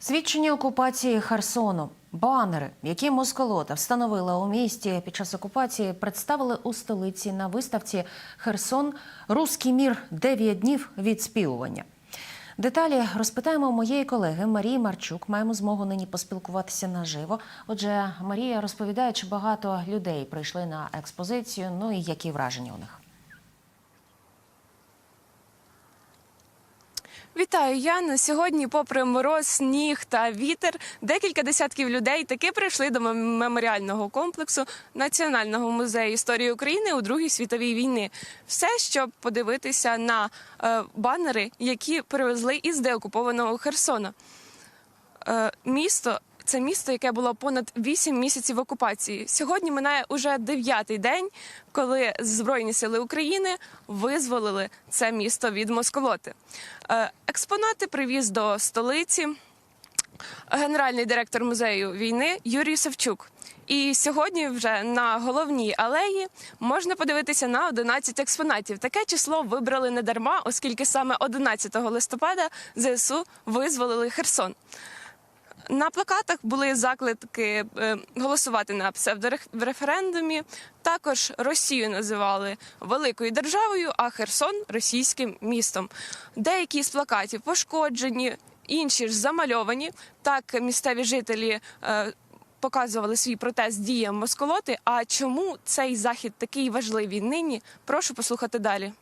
Свідчення окупації Херсону. Банери, які москолота встановила у місті під час окупації, представили у столиці на виставці Херсон Руський мір 9 днів відспівування. Деталі розпитаємо моєї колеги Марії Марчук. Маємо змогу нині поспілкуватися наживо. Отже, Марія розповідає, чи багато людей прийшли на експозицію. Ну і які враження у них. Вітаю, Яна. Сьогодні, попри мороз, сніг та вітер, декілька десятків людей таки прийшли до меморіального комплексу Національного музею історії України у Другій світовій війни. Все, щоб подивитися на е, банери, які привезли із деокупованого Херсона. Е, місто. Це місто, яке було понад 8 місяців окупації. Сьогодні минає уже дев'ятий день, коли Збройні сили України визволили це місто від москолоти. Е, Експонати привіз до столиці генеральний директор музею війни Юрій Савчук. І сьогодні вже на головній алеї можна подивитися на 11 експонатів. Таке число вибрали не дарма, оскільки саме 11 листопада ЗСУ визволили Херсон. На плакатах були заклики е, голосувати на псевдореферендумі. Також Росію називали великою державою, а Херсон російським містом. Деякі з плакатів пошкоджені, інші ж замальовані. Так місцеві жителі. е, Показували свій протест діям москолоти. А чому цей захід такий важливий нині? Прошу послухати далі.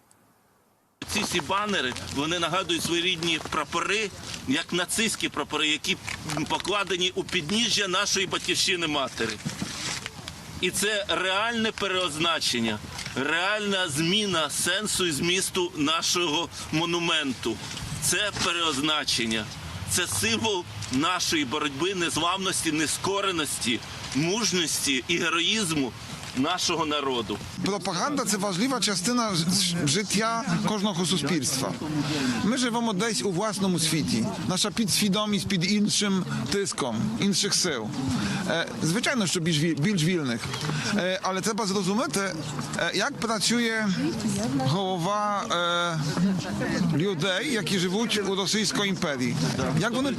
Ці всі банери вони нагадують своєрідні прапори, як нацистські прапори, які покладені у підніжжя нашої батьківщини матері. І це реальне переозначення, реальна зміна сенсу і змісту нашого монументу. Це переозначення, це символ нашої боротьби, незламності, нескореності, мужності і героїзму нашого народу. Пропаганда це важлива частина життя кожного суспільства. Ми живемо десь у власному світі. Наша підсвідомість під іншим тиском, інших сил. Е, Звичайно, що більш вільних. Е, Але треба зрозуміти, е, як працює голова людей, які живуть у Російській імперії. Як вони,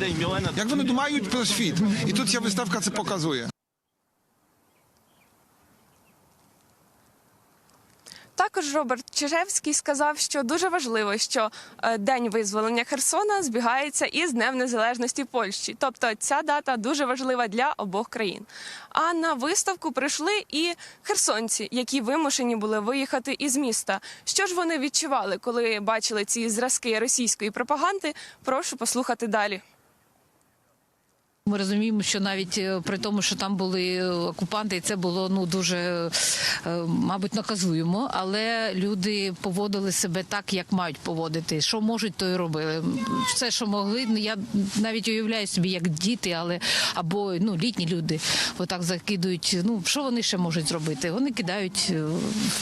як вони думають про світ. І тут ця виставка це показує. Також Роберт Чижевський сказав, що дуже важливо, що е, день визволення Херсона збігається із Днем Незалежності Польщі. Тобто ця дата дуже важлива для обох країн. А на виставку прийшли і херсонці, які вимушені були виїхати із міста. Що ж вони відчували, коли бачили ці зразки російської пропаганди? Прошу послухати далі. Ми розуміємо, що навіть е, при тому, що там були окупанти, і це було ну дуже, е, мабуть, наказуємо. Але люди поводили себе так, як мають поводити. Що можуть, то й робили. Все, що могли. Ну, Я навіть уявляю собі, як діти, але або ну літні люди отак закидують. Ну що вони ще можуть зробити? Вони кидають е,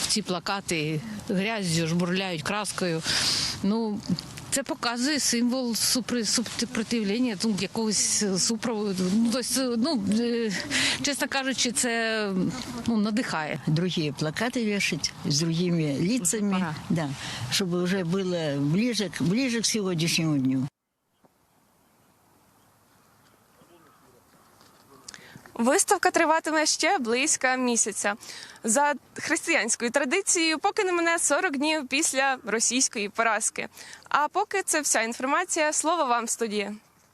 в ці плакати грязю, жбурляють краскою. Ну це показує символ супри- супротивлення, ну, якогось е, супроводу. Ну, тобто, ну, е, чесно кажучи, це ну, надихає. другие плакаты вешать с другими лицами, да, чтобы уже было ближе, к- ближе к сегодняшнему дню. Виставка триватиме ще близько місяця. За християнською традицією, поки не мене 40 днів після російської поразки. А поки це вся інформація. Слово вам студія.